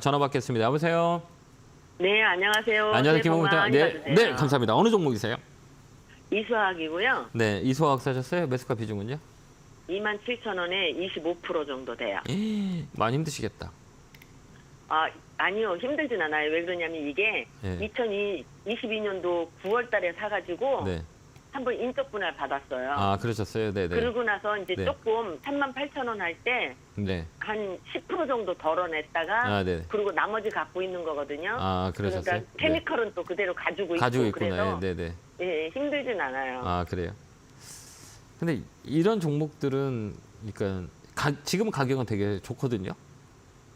전화 받겠습니다. 여보세요. 네, 안녕하세요. 안녕하세요. 새해 복 김홍입니다. 많이 네, 받으세요. 네, 감사합니다. 어느 종목이세요? 이수학이고요. 네, 이소학 사셨어요? 매수가 비중은요? 27,000원에 25% 정도 돼요. 많이 힘드시겠다. 아, 아니요. 힘들진 않아요. 왜 그러냐면 이게 네. 2022년도 9월 달에 사가지고 네. 한 번 인적 분할 받았어요. 아, 그러셨어요. 네, 네. 그러고 나서 이제 네. 조금 38,000원 할때한 네. 10% 정도 덜어냈다가 아, 네. 그리고 나머지 갖고 있는 거거든요. 아, 그러셨어요? 그러니까 케미컬은 또 그대로 가지고 네. 있고 가지고 그래서 있구나. 네, 네. 예, 힘들진 않아요. 아, 그래요. 근데 이런 종목들은 그러니까 가, 지금 가격은 되게 좋거든요.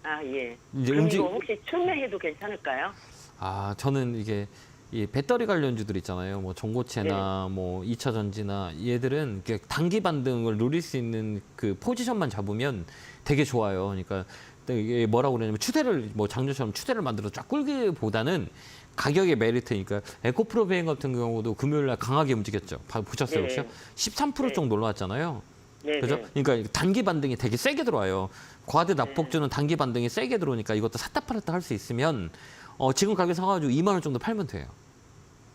아, 예. 이제 그럼 이거 혹시 출매해도 괜찮을까요? 아, 저는 이게 이 배터리 관련주들 있잖아요. 뭐 전고체나 뭐 2차 전지나 얘들은 단기 반등을 누릴 수 있는 그 포지션만 잡으면 되게 좋아요. 그러니까 이게 뭐라고 그러냐면 추세를 뭐 장조처럼 추세를 만들어 쫙 끌기보다는 가격의 메리트니까 에코프로 베인 같은 경우도 금요일 날 강하게 움직였죠. 봐- 보셨어요, 네. 혹시? 13% 네. 정도 올라왔잖아요. 네, 그죠? 네. 그러니까 단기 반등이 되게 세게 들어와요. 과대 납폭주는 단기 반등이 세게 들어오니까 이것도 샀다 팔았다 할 수 있으면 어, 지금 가격 사가지고 2만 원 정도 팔면 돼요.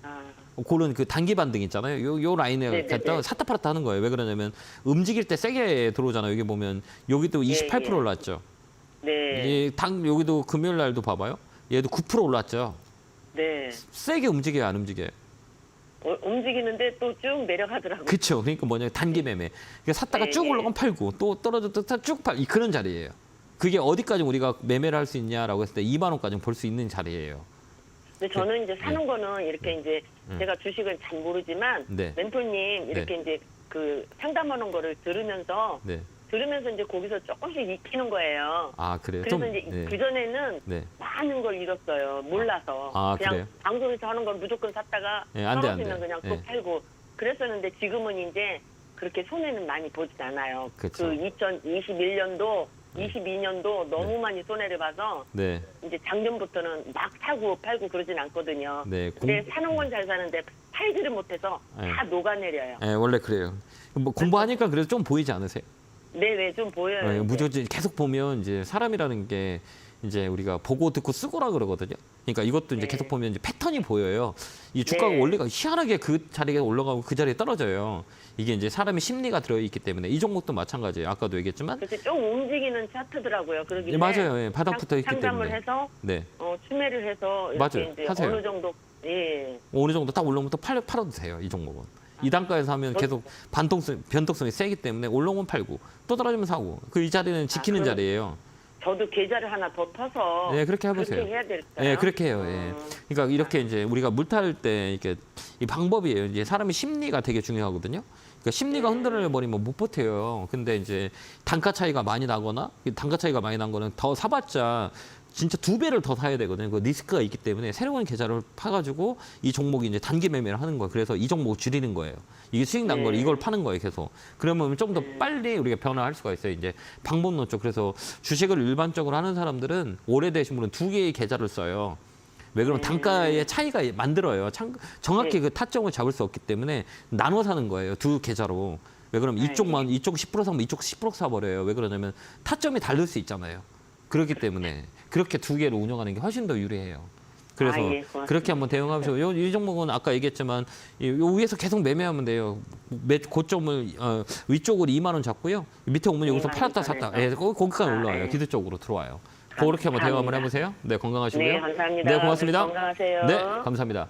아, 그런 그 단기 반등 있잖아요. 요, 요 라인에 네, 네, 갖다 네. 샀다 팔았다 하는 거예요. 왜 그러냐면 움직일 때 세게 들어오잖아요. 여기 보면 여기도 28% 예. 올랐죠. 네, 이 당 여기도 금요일 날도 봐봐요. 얘도 9% 올랐죠. 네. 세게 움직여요, 안 움직여요? 어, 움직이는데 또 쭉 내려가더라고요. 그렇죠. 그러니까 뭐냐 단기 매매. 그러니까 샀다가 네, 쭉 네. 올라가면 팔고 또 떨어졌다 쭉 팔. 이 그런 자리예요. 그게 어디까지 우리가 매매를 할 수 있냐라고 했을 때 2만 원까지 볼수 있는 자리예요. 근데 저는 이제 사는 거는 이렇게 이제 음. 제가 주식을 잘 모르지만 네. 멘토님 이렇게 이제 그 상담하는 거를 들으면서 네. 들으면서 이제 거기서 조금씩 익히는 거예요. 아 그래요. 그래서 좀 이제 네. 그 전에는 네. 많은 걸 잃었어요. 몰라서 아, 그냥 그래요? 방송에서 하는 건 무조건 샀다가 예, 안 돼, 안 떨어지면 돼. 그냥 또 예. 팔고 그랬었는데 지금은 이제 그렇게 손해는 많이 보진 않아요. 그쵸. 그 2021년도, 22년도 너무 많이 손해를 봐서 네. 이제 작년부터는 막 사고 팔고 그러진 않거든요. 네. 근데 사는 건 잘 사는데 팔지를 못해서 예. 다 녹아내려요. 예, 원래 그래요. 뭐 공부하니까 그래도 좀 보이지 않으세요? 네네 좀 보여요. 예, 이제. 무조건 계속 보면 이제 사람이라는 게 이제 우리가 보고 듣고 쓰고라 그러거든요. 그러니까 이것도 이제 네. 계속 보면 이제 패턴이 보여요. 이 주가가 네. 원리가 희한하게 그 자리에 올라가고 그 자리에 떨어져요. 이게 이제 사람의 심리가 들어 있기 때문에 이 종목도 마찬가지예요. 아까도 얘기했지만 그래서 좀 움직이는 차트더라고요. 그러길래 예, 맞아요. 예, 바닥 상- 붙어 있기 상담을 때문에. 해서 네. 어, 추매를 해서 이렇게 맞아요. 이제 하세요. 어느 정도 예. 어느 정도 딱 올라오면 또 팔, 팔아도 돼요. 이 종목은. 이 단가에서 하면 저- 계속 반동성, 변동성이 세기 때문에 올라오면 팔고 또 떨어지면 사고 그 이 자리는 지키는 그럼- 자리예요. 저도 계좌를 하나 더 터서 예, 그렇게 해보세요. 그렇게 해야 될까요? 예, 그렇게 해요. 예. 음, 그러니까 이렇게 이제 우리가 물 탈 때 이렇게 이 방법이에요. 이제 사람의 심리가 되게 중요하거든요. 그러니까 심리가 네. 흔들려 버리면 못 버텨요. 근데 이제 단가 차이가 많이 나거나 이 단가 차이가 많이 난 거는 더 사봤자 진짜 두 배를 더 사야 되거든요. 그 리스크가 있기 때문에 새로운 계좌를 파가지고 이 종목이 이제 단기 매매를 하는 거예요. 그래서 이 종목을 줄이는 거예요. 이게 수익 난걸 네. 이걸 파는 거예요. 계속. 그러면 좀 더 빨리 우리가 변화할 수가 있어요. 이제 방법론적. 그래서 주식을 일반적으로 하는 사람들은 오래되신 분은 두 개의 계좌를 써요. 왜 그러면 단가의 차이가 만들어요. 참- 정확히 네. 그 타점을 잡을 수 없기 때문에 나눠 사는 거예요. 두 계좌로. 왜 그러면 네. 이쪽만 이쪽 10% 사면 이쪽 10% 사버려요. 왜 그러냐면 타점이 다를 수 있잖아요. 그렇기 때문에 그렇게 두 개를 운영하는 게 훨씬 더 유리해요. 그래서 아, 예. 그렇게 한번 대응하시고 요, 이 종목은 아까 얘기했지만 이- 요 위에서 계속 매매하면 돼요. 매 고점을 어, 위쪽으로 2만 원 잡고요. 밑에 오면 여기서 2만 팔았다. 샀다. 예, 거- 거기까지 아, 올라와요. 예. 기대 쪽으로 들어와요. 그렇게 한번 대응 한번 해보세요. 네, 건강하시고요. 네, 감사합니다. 네, 고맙습니다. 건강하세요. 네, 감사합니다.